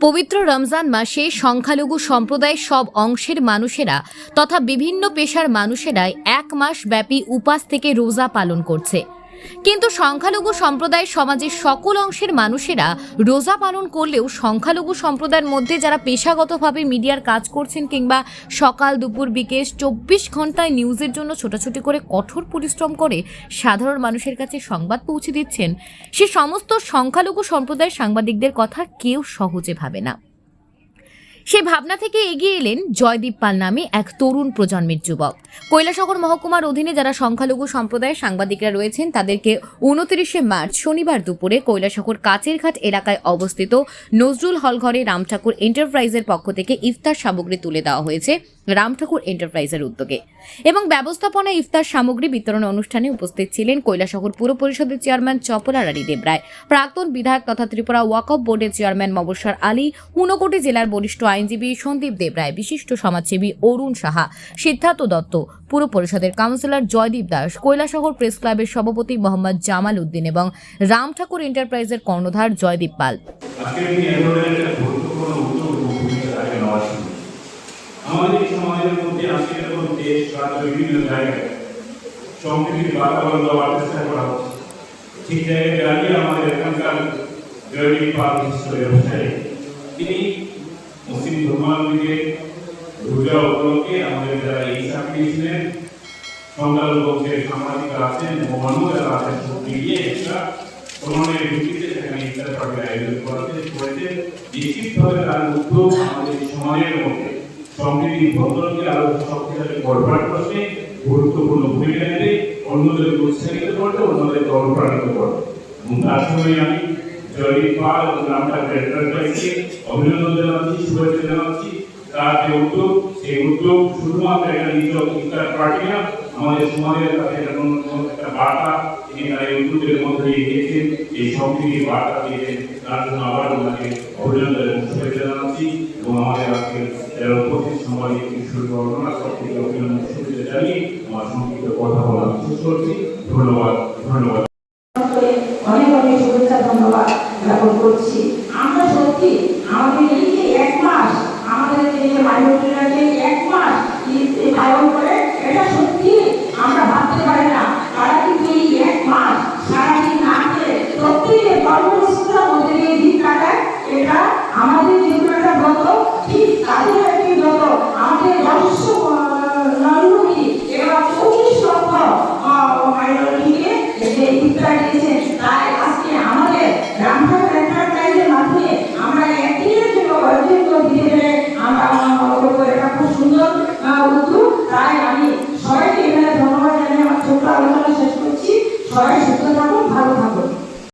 পবিত্র রমজান মাসে সংখ্যালঘু সম্প্রদায়ের সব অংশের মানুষেরা তথা বিভিন্ন পেশার মানুষেরাই এক মাস ব্যাপী উপাস থেকে রোজা পালন করছে। কিন্তু সংখ্যালঘু সম্প্রদায়ের সমাজের সকল অংশের মানুষেরা রোজা পালন করলেও সংখ্যালঘু সম্প্রদায়ের মধ্যে যারা পেশাগতভাবে মিডিয়ার কাজ করছেন কিংবা সকাল, দুপুর, বিকেল চব্বিশ ঘন্টায় নিউজের জন্য ছোটাছুটি করে কঠোর পরিশ্রম করে সাধারণ মানুষের কাছে সংবাদ পৌঁছে দিচ্ছেন, সে সমস্ত সংখ্যালঘু সম্প্রদায়ের সাংবাদিকদের কথা কেউ সহজে ভাবে না। সেই ভাবনা থেকে এগিয়ে এলেন জয়দীপ পাল নামে এক তরুণ প্রজন্মের যুবক। কৈলাসহর মহকুমার অধীনে যারা সংখ্যালঘু সম্প্রদায়ের সাংবাদিকরা রয়েছেন, তাদেরকে উনত্রিশে মার্চ শনিবার দুপুরে কৈলাসহর কাচেরঘাট এলাকায় অবস্থিত নজরুল হলঘরে রাম ঠাকুর এন্টারপ্রাইজের পক্ষ থেকে ইফতার সামগ্রী তুলে দেওয়া হয়েছে। রামঠাকুর এন্টারপ্রাইজের উদ্যোগে। এবং ব্যবস্থাপনা ইফতার সামগ্রী বিতরণ অনুষ্ঠানে উপস্থিত ছিলেন কৈলাসহর পুর পরিষদের চেয়ারম্যান চপলা রানী দেবরায়, প্রাক্তন বিধায়ক তথা ত্রিপুরা ওয়াকফ বোর্ডের চেয়ারম্যান মবস্বর আলী, ঊনকোটি জেলার বরিষ্ঠ আইনজীবী সন্দীপ দেবরায়, বিশিষ্ট সমাজসেবী অরুণ সাহা, সিদ্ধার্থ দত্ত, পুর পরিষদের কাউন্সিলর জয়দীপ দাস, কৈলাসহর প্রেস ক্লাবের সভাপতি মোহাম্মদ জামাল উদ্দিন এবং রাম ঠাকুর এন্টারপ্রাইজের কর্ণধার জয়দীপ পাল আজকের দিনে এ ধরনের একটা গুরুত্বপূর্ণ উদ্যোগ ও ভূমিকা রাখে নেওয়া ছিল। আমাদের সমাজের মধ্যে আজকে যখন দেশ রাজ্য বিভিন্ন জায়গায় সম্প্রীতির বাতাবরণ দেওয়ার চেষ্টা করা হচ্ছে। ঠিক জায়গায় দাঁড়িয়ে আমাদের এখানকার জয়দীপ পাল হিসেবে ব্যবসায়ী, তিনি মুসলিম ধর্মাবলম্বীদের রোজা উপলক্ষে আমাদের যারা এই চাকরি ছিলেন সংখ্যালঘু যে সাংবাদিকরা আছেন যারা আছেন, সব মিলিয়ে একটা প্রমাণের ভিত্তিতে সেখানে ইফতার পার্টির আয়োজন করাতে, করেছে। নিশ্চিতভাবে তার উদ্যোগ আমাদের সমাজের মধ্যে সম্প্রীতি ভদ্রকে আরও শক্তিশালী করবার করতে গুরুত্বপূর্ণ ভূমিকা নেবে অন্যদের উৎসাহিত করবে অন্যদেরকে অনুপ্রাণিত করবে এবং তার সঙ্গে আমি জয়দীপ পাল এবং রামটা গ্রেটার অভিনন্দন জানাচ্ছি, শুভেচ্ছা জানাচ্ছি। তার যে উদ্যোগ শুধুমাত্র একটা নিজ ইফতার পার্টি না আমাদের সমাজের কাছে একটা অন্যতম একটা বার্তা, তিনি তার উদ্যোগের মধ্যে দিয়ে দিয়েছেন, এই সম্প্রীতির বার্তা দিয়েছেন। তার জন্য আবার ওনাকে অভিনন্দন এবং শুভেচ্ছা জানাচ্ছি এবং আমাদের আজকে যারা উপস্থিত থেকে শুরু করোনা সব থেকে অভিনন্দন, শুভেচ্ছা জানিয়ে আমার সংক্ষিপ্ত কথা বলা শেষ করছি। ধন্যবাদ ধন্যবাদ। আমরা সত্যি আমাদের এই যে এক মাস, আমাদের এই যে মাইনরিটিরা যে এক মাস ঈদ পালন করে এটা সত্যি আমরা ভাবতে পারি না তারা কিন্তু এই এক মাস সারাদিন না খেয়ে প্রত্যেকের কর্মসূচির মধ্যে দিয়ে দিন কাটায় এটা আমাদের একটা ব্রত ঠিক তাদের একটি